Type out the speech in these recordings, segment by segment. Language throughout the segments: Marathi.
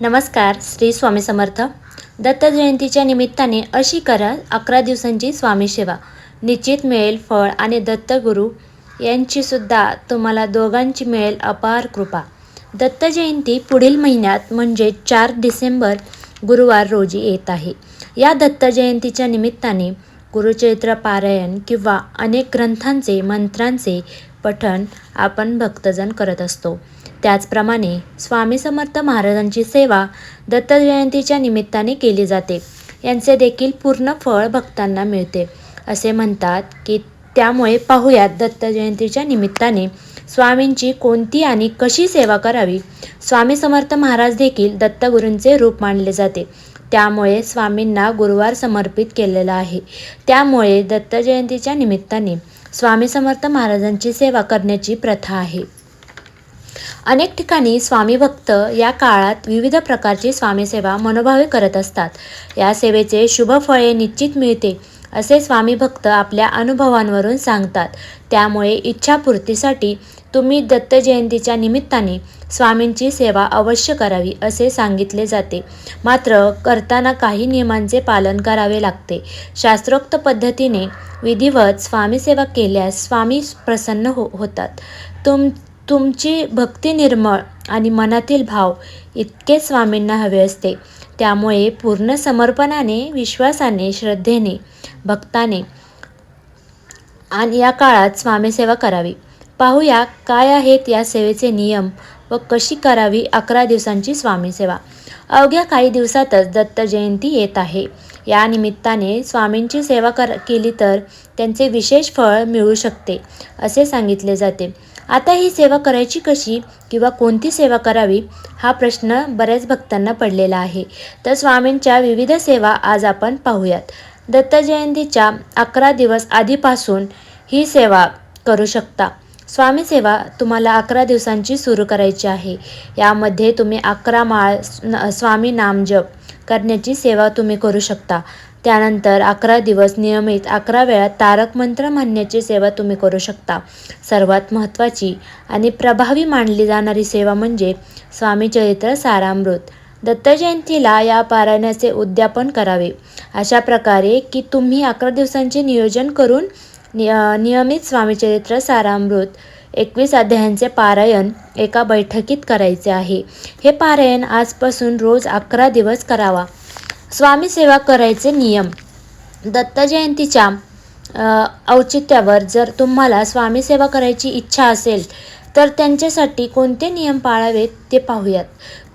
नमस्कार श्री स्वामी समर्थ. दत्त जयंतीच्या निमित्ताने अशी करा अकरा दिवसांची स्वामी सेवा. निश्चित मिळेल फळ आणि दत्तगुरू यांचीसुद्धा तुम्हाला दोघांची मिळेल अपार कृपा. दत्त जयंती पुढील महिन्यात म्हणजे चार डिसेंबर गुरुवार रोजी येत आहे. या दत्त जयंतीच्या निमित्ताने गुरुचरित्र पारायण किंवा अनेक ग्रंथांचे मंत्रांचे पठण आपण भक्तजन करत असतो. त्याचप्रमाणे स्वामी समर्थ महाराजांची सेवा दत्त जयंतीच्या निमित्ताने केली जाते. यांचे देखील पूर्ण फळ भक्तांना मिळते. असे म्हणतात की त्यामुळे पाहूयात दत्त जयंतीच्या निमित्ताने स्वामींची कोणती आणि कशी सेवा करावी? स्वामी समर्थ महाराज देखील दत्तगुरूंचे रूप मानले जाते. त्यामुळे स्वामींना गुरुवार समर्पित केलेला आहे. त्यामुळे दत्त जयंतीच्या निमित्ताने स्वामी समर्थ महाराजांची सेवा करण्याची प्रथा आहे. अनेक ठिकाणी स्वामी भक्त या काळात विविध प्रकारची स्वामीसेवा मनोभावे करत असतात. या सेवेचे शुभ फळे निश्चित मिळते. असे स्वामी भक्त आपल्या अनुभवांवरून सांगतात. त्यामुळे इच्छापूर्तीसाठी तुम्ही दत्त जयंतीच्या निमित्ताने स्वामींची सेवा अवश्य करावी असे सांगितले जाते. मात्र करताना काही नियमांचे पालन करावे लागते. शास्त्रोक्त पद्धतीने विधिवत स्वामीसेवा केल्यास स्वामी प्रसन्न हो होतात. तुम तुमची भक्ती निर्मळ आणि मनातील भाव इतके स्वामींना हवे असते. त्यामुळे पूर्ण समर्पणाने विश्वासाने श्रद्धेने भक्ताने आणि या काळात स्वामीसेवा करावी. पाहूया काय आहेत या सेवेचे नियम व कशी करावी अकरा दिवसांची स्वामीसेवा अवघ्या काही दिवसातच दत्त जयंती येत आहे. या निमित्ताने स्वामींची सेवा कर केली तर त्यांचे विशेष फळ मिळू शकते असे सांगितले जाते. आता ही सेवा करायची कशी किंवा कोणती सेवा करावी हा प्रश्न बऱ्याच भक्तांना पडलेला आहे. तर स्वामींच्या विविध सेवा आज आपण पाहूयात. दत्त जयंतीच्या अकरा दिवस आधीपासून ही सेवा करू शकता. स्वामी सेवा तुम्हाला अकरा दिवसांची सुरू करायची आहे. यामध्ये तुम्ही अकरा माळ स्वामी नामजप करण्याची सेवा तुम्ही करू शकता. त्यानंतर अकरा दिवस नियमित अकरा वेळा तारक मंत्र म्हणण्याची सेवा तुम्ही करू शकता. सर्वात महत्त्वाची आणि प्रभावी मानली जाणारी सेवा म्हणजे स्वामी चरित्र सारामृत. दत्त जयंतीला या पारायणाचे उद्यापन करावे. अशा प्रकारे की तुम्ही अकरा दिवसांचे नियोजन करून निय नियमित स्वामीचरित्र सारामृत एकवीस अध्यायांचे पारायण एका बैठकीत करायचे आहे. हे पारायण आजपासून रोज अकरा दिवस करावा. स्वामी सेवा करायचे नियम. दत्त जयंतीच्या औचित्यावर जर तुम्हाला स्वामी सेवा करायची इच्छा असेल तर त्यांच्यासाठी कोणते नियम पाळावेत ते पाहूयात.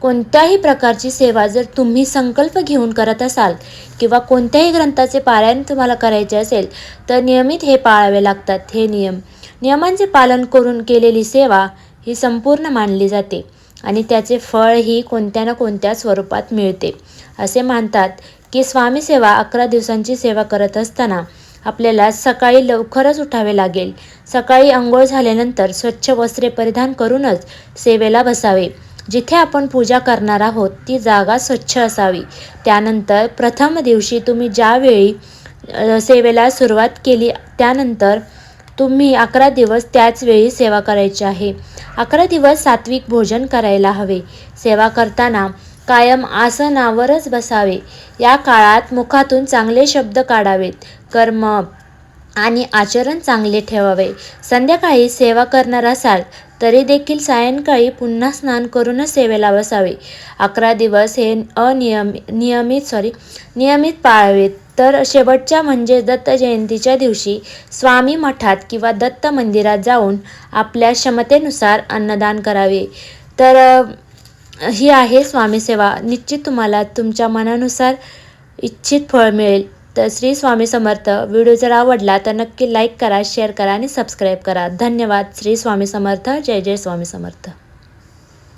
कोणत्याही प्रकारची सेवा जर तुम्ही संकल्प घेऊन करत असाल किंवा कोणत्याही ग्रंथाचे पारायण तुम्हाला करायचे असेल तर नियमित हे पाळावे लागतात हे नियम. नियमांचे पालन करून केलेली सेवा ही संपूर्ण मानली जाते आणि त्याचे फळ ही कोणत्या ना कोणत्या स्वरूपात मिळते. असे मानतात की स्वामी सेवा अकरा दिवसांची सेवा करत असताना आपल्याला सकाळी लवकरच उठावे लागेल. सकाळी आंघोळ झाल्यानंतर स्वच्छ वस्त्रे परिधान करूनच सेवेला बसावे. जिथे आपण पूजा करणार आहोत ती जागा स्वच्छ असावी. त्यानंतर प्रथम दिवशी तुम्ही ज्यावेळी सेवेला सुरुवात केली त्यानंतर तुम्ही अकरा दिवस त्याच वेळी सेवा करायची आहे. अकरा दिवस सात्विक भोजन करायला हवे. सेवा करताना कायम आसनावरच बसावे. या काळात मुखातून चांगले शब्द काढावेत. कर्म आणि आचरण चांगले ठेवावे. संध्याकाळी सेवा करणार असाल तरी देखील सायंकाळी पुन्हा स्नान करूनच सेवेला बसावे. अकरा दिवस हे अनियम नियमित सॉरी नियमित पाळावेत. तर शेवटच्या म्हणजे दत्त जयंतीच्या दिवशी स्वामी मठात किंवा दत्त मंदिरात जाऊन आपल्या क्षमतेनुसार अन्नदान करावे. तर ही आहे स्वामी सेवा. निश्चित तुम्हाला तुमच्या मनानुसार इच्छित फळ मिळेल. तर श्री स्वामी समर्थ व्हिडिओ जर आवडला तर नक्की लाईक करा शेअर करा आणि सबस्क्राईब करा. धन्यवाद. श्री स्वामी समर्थ. जय जय स्वामी समर्थ.